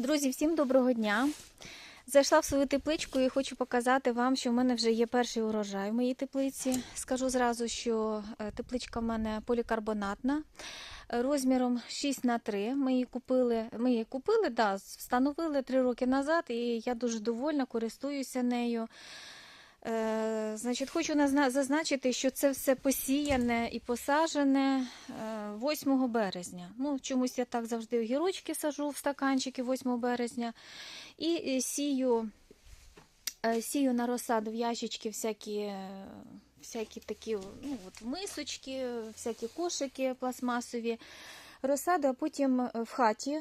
Друзі, всім доброго дня! Зайшла в свою тепличку і хочу показати вам, що в мене вже є перший урожай в моїй теплиці. Скажу зразу, що е, тепличка в мене полікарбонатна е, розміром 6 на 3 Ми її купили, ми її купили, да, встановили 3 роки назад, і я дуже довольна, користуюся нею. Е, значить, хочу зазначити, що це все посіяне і посаджене е, 8 березня. Ну, чомусь я так завжди огірочки сажу в стаканчики 8 березня. І е, сію, е, сію на розсаду в ящички всякі, е, всякі такі ну, от мисочки, всякі кошики пластмасові. Розсаду, а потім е, в хаті.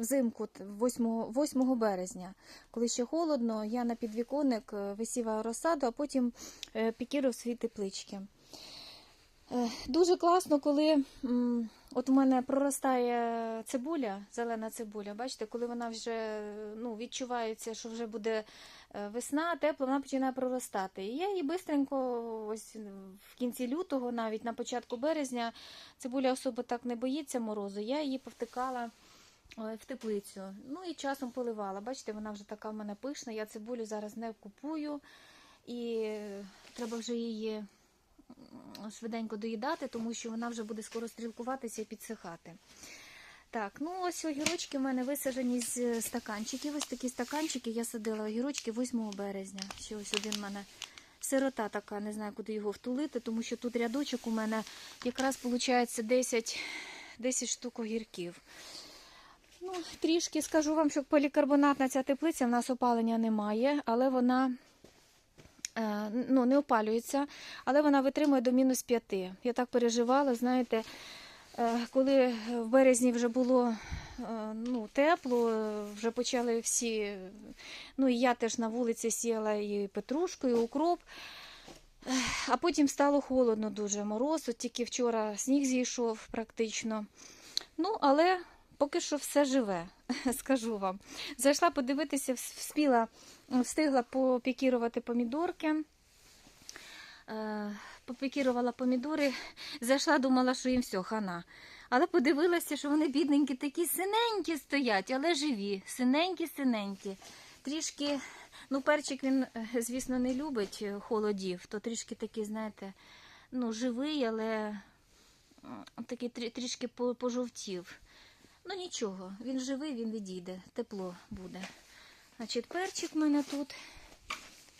Взимку, 8, 8 березня, коли ще холодно, я на підвіконник е, висіваю розсаду, а потім е, пікірую свої теплички. Е, Дуже класно, коли от у мене проростає цибуля, зелена цибуля. Бачите, коли вона вже ну, відчувається, що вже буде весна, тепло, вона починає проростати. І я її бистренько, ось в кінці лютого, навіть на початку березня, цибуля особо так не боїться морозу. Я її повтикала в теплицю. Ну і часом поливала. Бачите, вона вже така в мене пишна. Я цибулю зараз не купую, і е, треба вже її швиденько доїдати, тому що вона вже буде скоро стрілкуватися і підсихати. Так, ну ось огірочки в мене висаджені з е, стаканчиків. Ось такі стаканчики я садила огірочки 8 березня. Ще ось один в мене сирота така, не знаю, куди його втулити, тому що тут рядочок у мене якраз виходить 10, 10 штук огірків. Ну, трішки скажу вам, що полікарбонатна ця теплиця, в нас опалення немає, але вона е, ну, не опалюється, але вона витримує до мінус 5. Я так переживала, знаєте, е, коли в березні вже було е, ну, тепло, вже почали всі. Ну і я теж на вулиці сіяла і петрушку, і укроп. А потім стало холодно дуже мороз. От тільки вчора сніг зійшов практично. Ну, але поки що все живе, скажу вам. Зайшла подивитися, вспіла, встигла попікірувати помідорки. Е, Попікірувала помідори, зайшла, думала, що їм все, хана. Але подивилася, що вони бідненькі, такі синенькі стоять, але живі, синенькі, синенькі. Трішки, ну, перчик він, е, звісно, не любить е, холодів, то трішки такий, знаєте, ну, живий, але такий трі- трішки по- пожовтів. Ну нічого, він живий, він відійде, тепло буде. Значить, перчик в мене тут.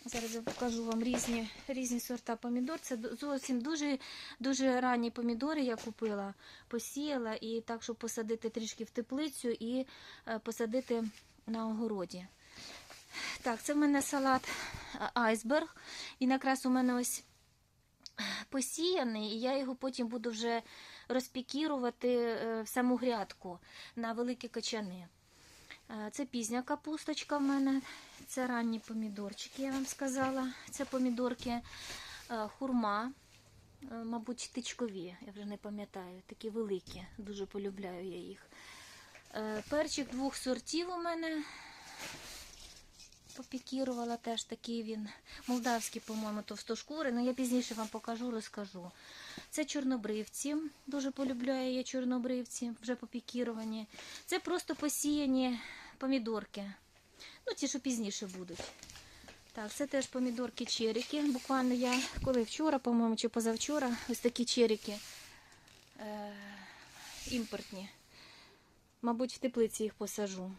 Зараз я покажу вам різні, різні сорта помідор. Це зовсім дуже, дуже ранні помідори я купила, посіяла і так, щоб посадити трішки в теплицю і е, посадити на огороді. Так, це в мене салат айсберг. Він якраз у мене ось посіяний, і я його потім буду вже розпікірувати е, в саму грядку на великі качани. Е, Це пізня капусточка в мене, це ранні помідорчики, я вам сказала. Це помідорки е, хурма, мабуть, тичкові, я вже не пам'ятаю, такі великі, дуже полюбляю я їх. Перчик двох сортів у мене попікірувала теж такий він. Молдавський, по-моєму, товстошкури, але я пізніше вам покажу, розкажу. Це чорнобривці, дуже полюбляю я чорнобривці, вже попікіровані. Це просто посіяні помідорки. Ну, ті, що пізніше будуть. Так, це теж помідорки черіки. Буквально я коли вчора, по-моєму, чи позавчора, ось такі черіки е- імпортні. Мабуть, в теплиці їх посажу.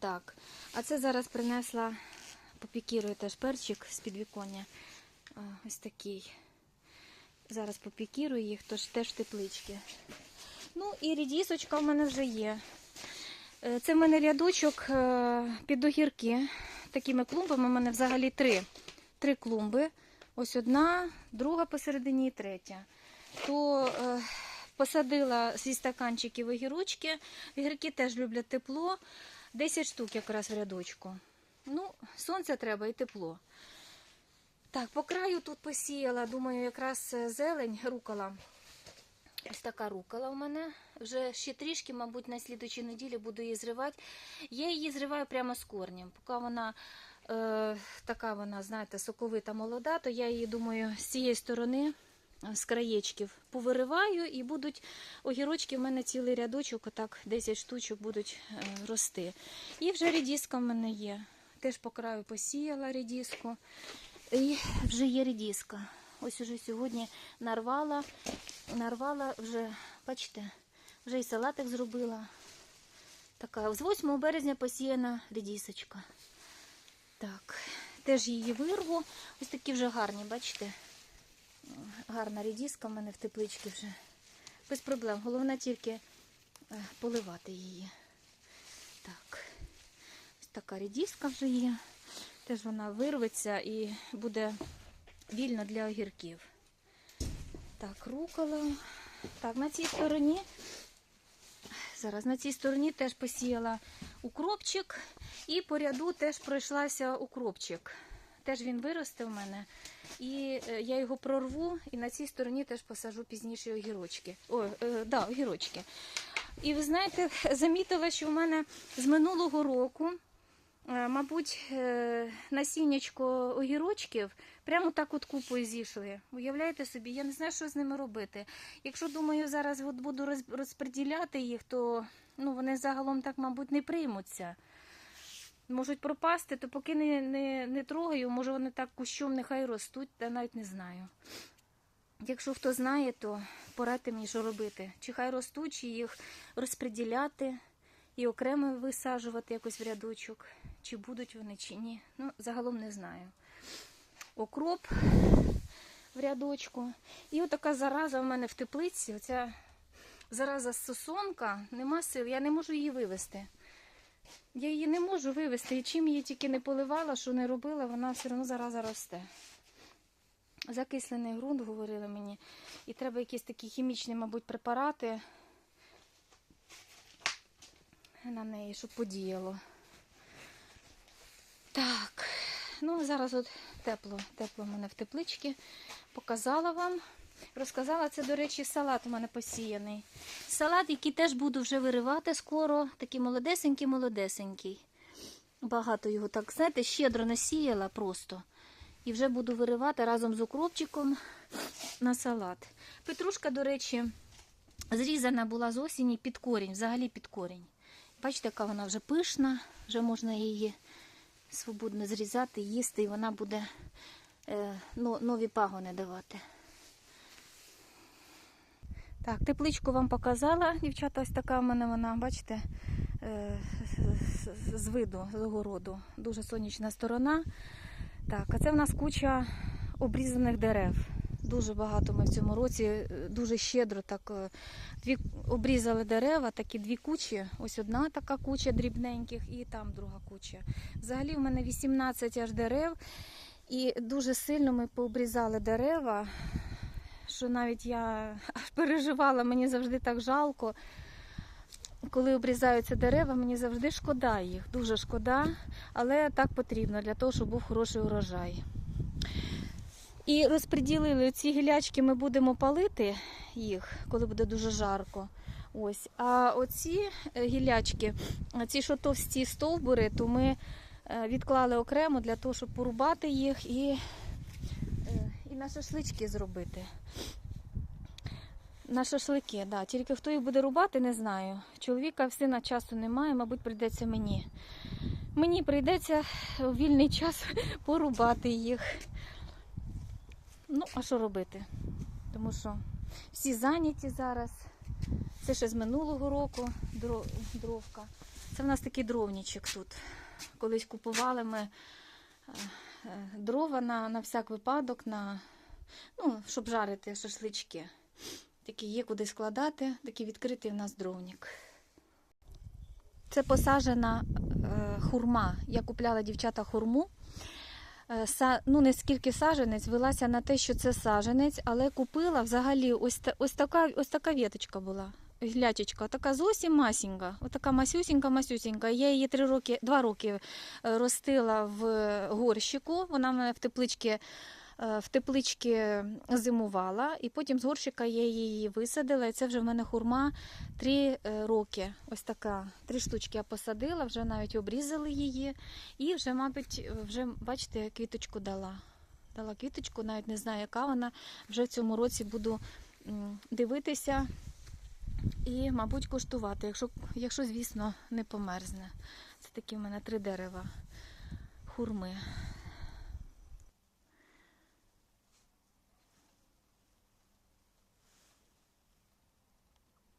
Так, а це зараз принесла, попікірую теж перчик з підвіконня. Ось такий. Зараз попікірую їх, тож теж теплички. Ну і рідісочка в мене вже є. Е, Це в мене рядочок е, під огірки. Такими клумбами у мене взагалі три. Три клумби. Ось одна, друга посередині і третя. То е, посадила зі стаканчиків огірочки. Огірки теж люблять тепло. 10 штук якраз в рядочку. Ну, сонця треба і тепло. Так, по краю тут посіяла, думаю, якраз е, зелень, рукола. Ось така рукола у мене. Вже ще трішки, мабуть, на слідучій неділі буду її зривати. Я її зриваю прямо з корнем. Поки вона е, така, вона, знаєте, соковита молода, то я її думаю з цієї сторони з краєчків повириваю і будуть огірочки в мене цілий рядочок, отак 10 штучок будуть е, рости. І вже рідіска в мене є. Теж по краю посіяла рідіску. І вже є рідіска. Ось уже сьогодні нарвала, нарвала вже, бачите, вже і салатик зробила. Така, з 8 березня посіяна рідісочка. Так, теж її вирву. Ось такі вже гарні, бачите? Гарна рідіска в мене в тепличці вже. Без проблем. Головне тільки е, поливати її. Так, ось така рідіска вже є. Теж вона вирветься і буде вільно для огірків. Так, рукола. Так, на цій стороні. Зараз на цій стороні теж посіяла укропчик. І по ряду теж пройшлася укропчик. Теж він виросте в мене. І е, я його прорву, і на цій стороні теж посажу пізніше огірочки. О, е, да, огірочки. І ви знаєте, замітила, що в мене з минулого року, е, мабуть, е, насіннячко огірочків прямо так от купою зійшли. Уявляєте собі, я не знаю, що з ними робити. Якщо думаю, зараз от буду роз- розподіляти їх, то ну, вони загалом так, мабуть, не приймуться. Можуть пропасти, то поки не, не, не трогаю, може вони так кущом нехай ростуть, та навіть не знаю. Якщо хто знає, то порадьте мені, що робити. Чи хай ростуть, чи їх розподіляти і окремо висаджувати якось в рядочок, чи будуть вони, чи ні. Ну, загалом не знаю. Окроп в рядочку. І отака зараза в мене в теплиці. Оця зараза сосонка, нема сил, я не можу її вивезти. Я її не можу вивезти. І чим її тільки не поливала, що не робила, вона все одно зараза росте. Закислений ґрунт, говорили мені. І треба якісь такі хімічні, мабуть, препарати на неї, щоб подіяло. Так, ну зараз от тепло, тепло в мене в тепличці. Показала вам. Розказала, це, до речі, салат у мене посіяний. Салат, який теж буду вже виривати скоро, такий молодесенький-молодесенький. Багато його так, знаєте, щедро насіяла просто. І вже буду виривати разом з укропчиком на салат. Петрушка, до речі, зрізана була з осені під корінь, взагалі під корінь. Бачите, яка вона вже пишна, вже можна її свободно зрізати, їсти, і вона буде е, нові пагони давати. Так, тепличку вам показала, дівчата, ось така в мене вона, бачите, е, з- виду, з огороду. Дуже сонячна сторона. Так, а це в нас куча обрізаних дерев. Дуже багато ми в цьому році, е, дуже щедро так е, дві обрізали дерева, такі дві кучі. Ось одна така куча дрібненьких і там друга куча. Взагалі в мене 18 аж дерев, і дуже сильно ми пообрізали дерева, що навіть я переживала, мені завжди так жалко. Коли обрізаються дерева, мені завжди шкода їх, дуже шкода, але так потрібно для того, щоб був хороший урожай. І розподілили ці гілячки, ми будемо палити їх, коли буде дуже жарко. Ось. А оці е, гілячки, ці що товсті стовбури, то ми е, відклали окремо для того, щоб порубати їх і на шашлички зробити. На шашлики, да. Тільки хто їх буде рубати, не знаю. Чоловіка в сина часу немає, мабуть, прийдеться мені. Мені прийдеться у вільний час порубати їх. Ну, а що робити? Тому що всі зайняті зараз. Це ще з минулого року дровка. Це в нас такий дровничок тут. Колись купували ми е, дрова на, на всяк випадок, на, ну, щоб жарити шашлички. Такі є куди складати, такий відкритий в нас дровник. Це посаджена е, хурма. Я купляла дівчата хурму. Е, Са, ну, не скільки саженець, велася на те, що це саженець, але купила взагалі ось, ось, така, ось така віточка була. Глячечка, така зовсім масінька, отака масюсінька, масюсінька. Я її три роки, два роки е, ростила в горщику. Вона в мене в тепличці, в тепличці зимувала, і потім з горщика я її висадила. І це вже в мене хурма три е, роки. Ось така. Три штучки я посадила, вже навіть обрізали її. І вже, мабуть, вже, бачите, квіточку дала. Дала квіточку, навіть не знаю, яка вона. Вже в цьому році буду дивитися і, мабуть, куштувати, якщо, якщо, звісно, не померзне. Це такі в мене три дерева хурми.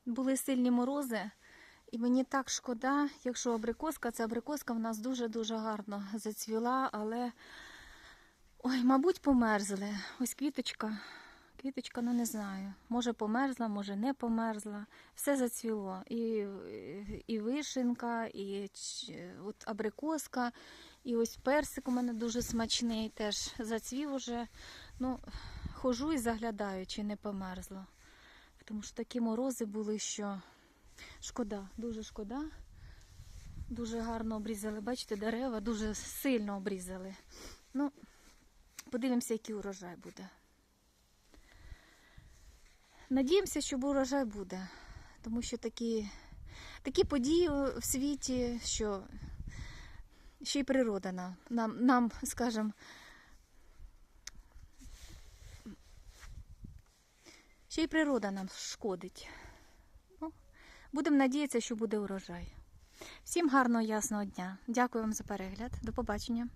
Були сильні морози, і мені так шкода, якщо абрикоска, ця абрикоска в нас дуже-дуже гарно зацвіла, але ой, мабуть, померзли. Ось квіточка. Квіточка, ну не знаю. Може померзла, може не померзла. Все зацвіло. І, і вишенка, і от абрикоска, і ось персик у мене дуже смачний, теж зацвів уже. Ну, хожу і заглядаю, чи не померзло. Тому що такі морози були, що шкода, дуже шкода. Дуже гарно обрізали. Бачите, дерева дуже сильно обрізали. Ну, подивимося, який урожай буде. Надіємося, що урожай буде, тому що такі, такі події в світі, що ще й природа нам, нам, нам скажімо, ще й природа нам шкодить. Ну, будемо надіятися, що буде урожай. Всім гарного ясного дня. Дякую вам за перегляд. До побачення.